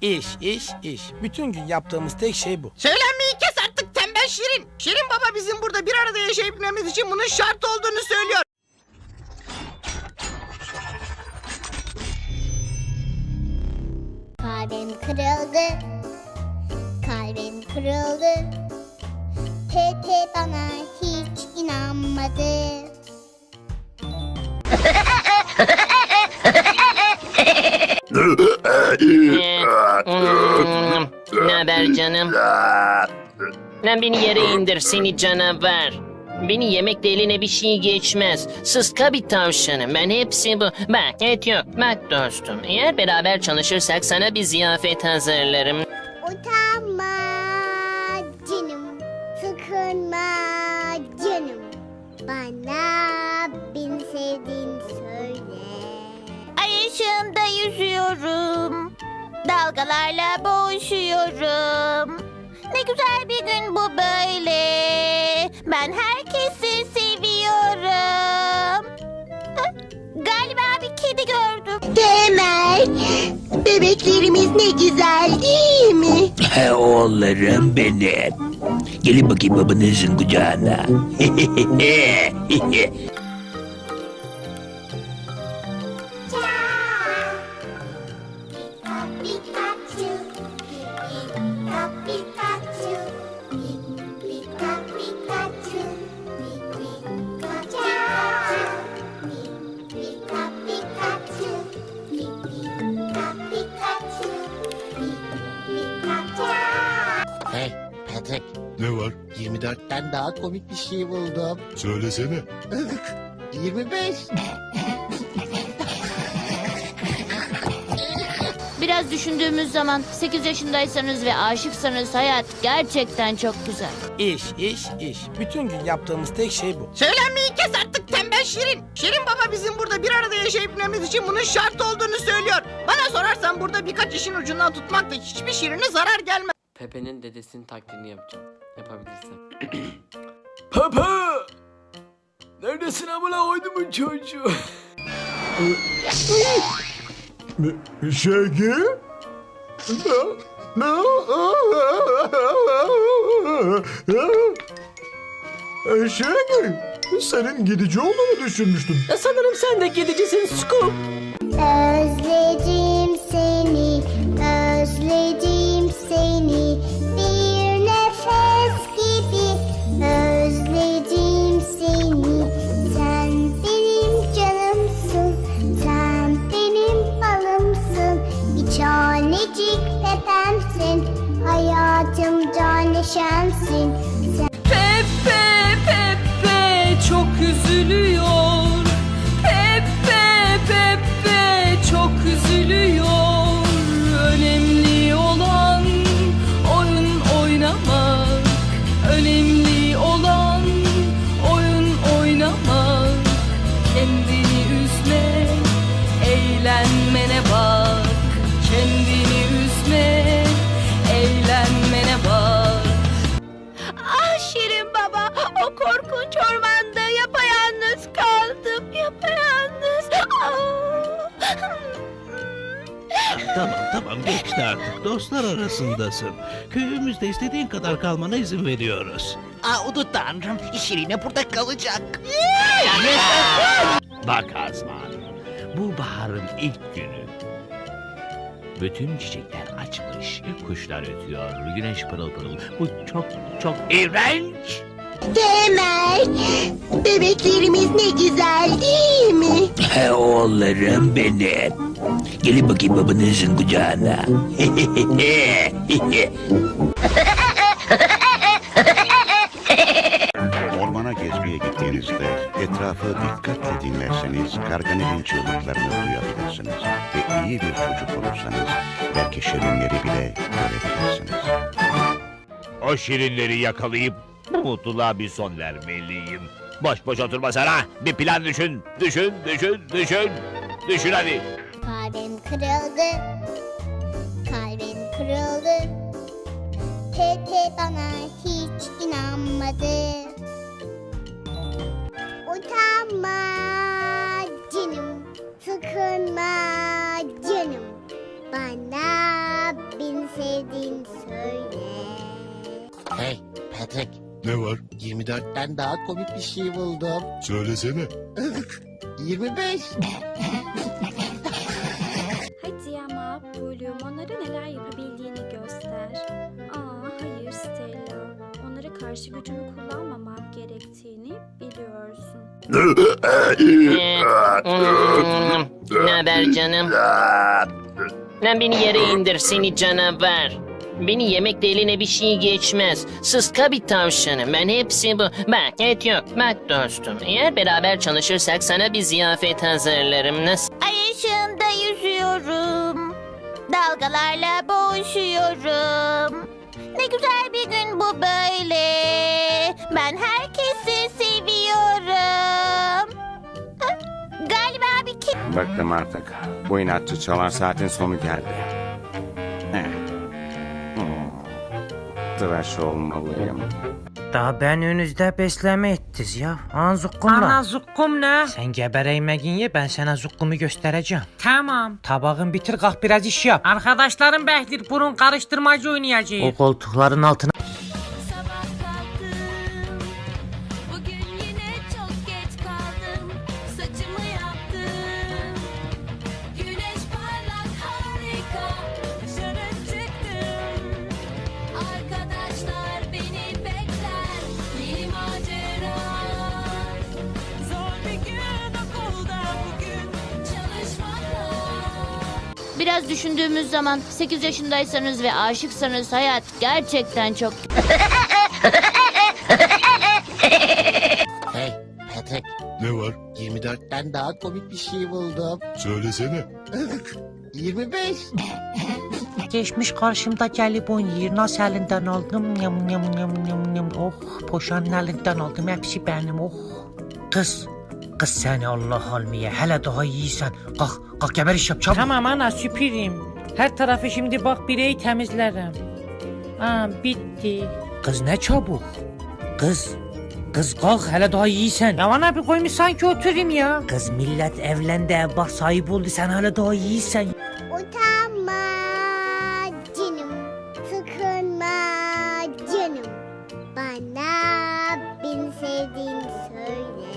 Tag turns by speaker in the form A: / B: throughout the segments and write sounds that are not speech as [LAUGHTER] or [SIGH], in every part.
A: İş, iş, iş. Bütün gün yaptığımız tek şey bu.
B: Söylenmeyi kes artık tembel Şirin. Şirin baba bizim burada bir arada yaşayabilmemiz için bunun şart olduğunu söylüyor.
C: Kalbim kırıldı. Kalbim kırıldı. Pepe bana hiç inanmadı. [LAUGHS]
D: Hmm, ne haber canım? Lan beni yere indir seni canavar. Beni yemekle eline bir şey geçmez. Sıska bir tavşanım. Ben hepsi bu. Bak et yok. Bak dostum. Eğer beraber çalışırsak sana bir ziyafet hazırlarım.
C: Utanma canım. Sıkılma canım. Bana yüzüyorum. Dalgalarla boğuşuyorum. Ne güzel bir gün bu böyle. Ben herkesi seviyorum. Ah, Galiba bir kedi gördüm.
E: Temel, bebeklerimiz ne güzel değil mi?
F: He oğullarım benim. Gelin bakayım babanızın kucağına. [LAUGHS]
G: 24'ten daha komik bir şey buldum.
H: Söylesene.
G: 25.
I: Biraz düşündüğümüz zaman 8 yaşındaysanız ve aşıksanız hayat gerçekten çok güzel.
A: İş, iş, iş. Bütün gün yaptığımız tek şey bu.
B: Söylenmeyi kes artık tembel Şirin. Şirin baba bizim burada bir arada yaşayabilmemiz için bunun şart olduğunu söylüyor. Bana sorarsan burada birkaç işin ucundan tutmak da hiçbir Şirin'e zarar gelmez.
J: Pepe'nin dedesinin taklidini yapacağım. Yapabilirsem. [CLEARS THROAT]
K: Pepe! Neredesin amına koydumun çocuğu?
H: Şegi? Ne? Ne? Şegi, senin gidici olduğunu düşünmüştüm.
K: sanırım sen de gidicisin Scoop.
C: Özledim hayatımda neşemsin. Sen
I: yapayalnız. Ah.
F: tamam tamam geçti artık. Dostlar arasındasın. Köyümüzde istediğin kadar kalmana izin veriyoruz.
B: Aa Udu Tanrım, Şirin'e burada kalacak.
F: Bak Azman. Bu baharın ilk günü. Bütün çiçekler açmış, kuşlar ötüyor, güneş pırıl pırıl. Bu çok çok iğrenç.
E: Temel, bebeklerimiz ne güzel değil mi?
F: He oğullarım benim. Gelin bakayım babanızın kucağına. [LAUGHS]
L: Ormana gezmeye gittiğinizde etrafı dikkatle dinlerseniz Gargamel'in çığlıklarını duyabilirsiniz. Ve iyi bir çocuk olursanız belki şirinleri bile görebilirsiniz.
F: o şirinleri yakalayıp bu mutluluğa bir son vermeliyim. Boş boş oturma sana. Bir plan düşün. Düşün, düşün, düşün. Düşün hadi.
C: Kalbim kırıldı. Kalbim kırıldı. Pepe bana hiç inanmadı. Utanma canım. Sıkılma canım. Bana sevdiğini söyle.
G: Hey Patrick.
H: Ne var?
G: 24'ten daha komik bir şey buldum.
H: Söylesene.
G: 25.
C: Hadi ama Bloom onlara neler yapabildiğini göster. Aa hayır Stella. Onlara karşı gücümü kullanmamam gerektiğini biliyorsun.
D: Hmm, ne haber canım? Lan beni yere indir seni canavar. Beni yemekle eline bir şey geçmez. Sıska bir tavşanım. Ben hepsi bu. Bak et yok. Bak dostum. Eğer beraber çalışırsak sana bir ziyafet hazırlarım. Nasıl?
C: Ay ışığında yüzüyorum. Dalgalarla boğuşuyorum. Ne güzel bir gün bu böyle. Ben herkesi seviyorum. Galiba bir kim?
L: Bıktım artık. Bu inatçı çalar saatin sonu geldi. Tıraş olmalıyım.
A: Daha ben önünüzde besleme ettiniz ya. Ana zukkumla. Ana zukkum ne? Sen gebereymeyin ye ben sana zukkumu göstereceğim. Tamam. Tabağın bitir kalk biraz iş yap. Arkadaşlarım Behdir burun karıştırmacı oynayacağız. O koltukların altına
I: Biraz düşündüğümüz zaman 8 yaşındaysanız ve aşıksanız hayat gerçekten çok
G: Hey Patrick.
H: Ne var?
G: 24'ten daha komik bir şey buldum.
H: Söylesene.
G: 25.
A: Geçmiş karşımda jelibon yer nasıl elinden aldım yam yam yam yam yam oh poşanın elinden aldım hepsi benim oh kız kız seni Allah almaya hele daha iyisin kalk kalk geber iş yap çabuk Tamam ana süpüreyim her tarafı şimdi bak bireyi temizlerim Ha bitti Kız ne çabuk kız Kız kalk hele daha iyisin. Ya bana bir koymuş sanki oturayım ya. Kız millet evlendi ev bak sahip oldu sen hala daha iyisin.
C: Utanma canım, sıkılma canım. Bana beni sevdiğini söyle.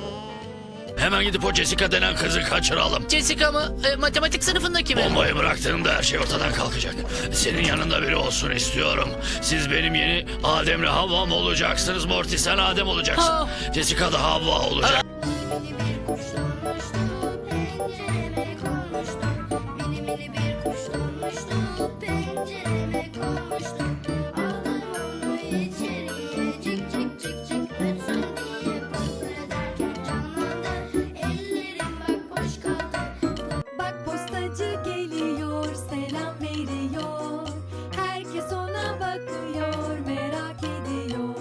K: Hemen gidip o Jessica denen kızı kaçıralım.
D: Jessica mı? matematik sınıfındaki mi?
K: Bombayı bıraktığımda her şey ortadan kalkacak. Senin yanında biri olsun istiyorum. Siz benim yeni Adem'le Havva'm olacaksınız. Morty sen Adem olacaksın. Jessica da Havva olacak.
M: Geliyor, selam veriyor. Herkes ona bakıyor, merak ediyor.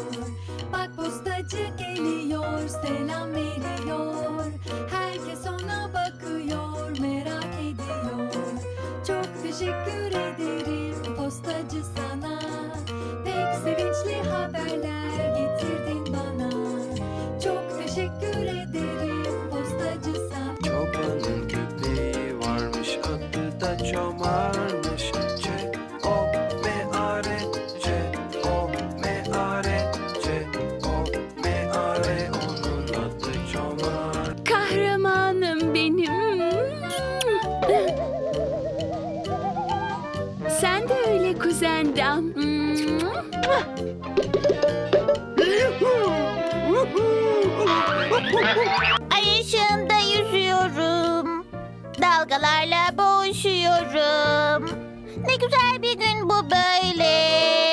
M: Bak postacı geliyor, selam veriyor. Herkes ona bakıyor, merak ediyor. Çok teşekkür ederim postacı sana. Pek sevinçli haberler
C: Ay ışığında yüzüyorum. Dalgalarla boğuşuyorum. Ne güzel bir gün bu böyle.